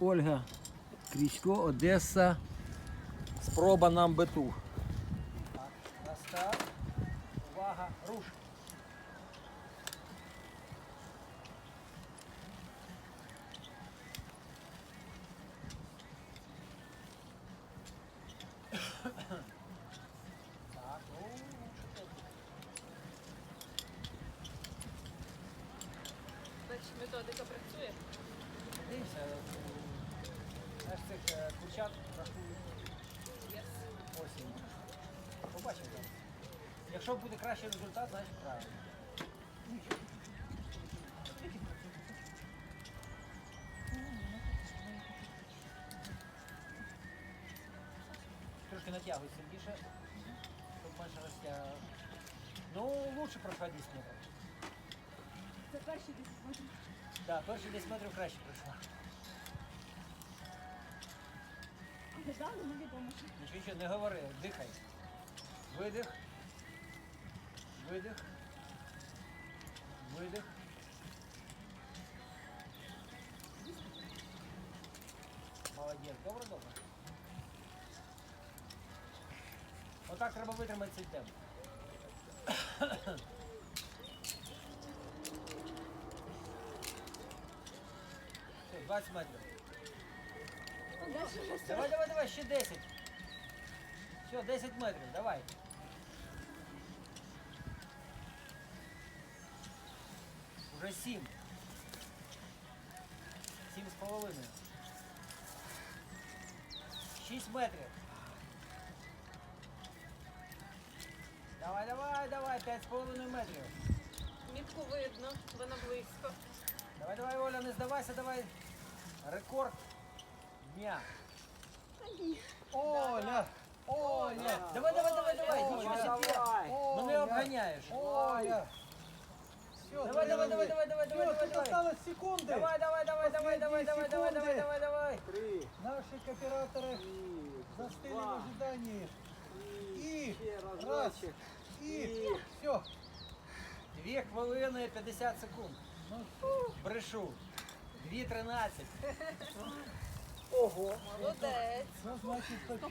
Ольга Крічко, Одеса. Спроба нам биту. На старт. Увага, руш. Методика працює. цих е, курчат рахують Єс. осінь. Побачимо зараз. Якщо буде кращий результат, значить правильно. Трошки натягуй сильніше, щоб менше розтягувати. Ну, лучше проходи з метрів. Це перші 10 метрів. Так, перші 10 метрів краще пройшла. Далі невідомо, нічого, не говори, дихай. Видих. Видих. Видих. Молодець, добре, добре. Отак треба витримати цей темп. Все, 20 метрів. Давай, давай, давай, ще 10. Все, 10 метрів, давай. Уже 7. 7 з половиною. 6 метрів. Давай, давай, давай, 5 з половиною метрів. Мітку видно, вона близько. Давай, давай, Оля, не здавайся, давай. Рекорд дня. Оля! Оля! Давай, давай, давай, давай! Нічого себе! Мене обганяєш! Оля! Давай, давай, давай, давай, давай, давай, давай, давай! Осталось секунды. Давай, давай, давай, давай, давай, давай, давай, давай, секунды. давай, давай! Три. Наши кооператоры застыли в ожидании. И раз. И все. Дві хвилини 50 секунд. Ну, Брешу. 2.13. Молодець. Что значит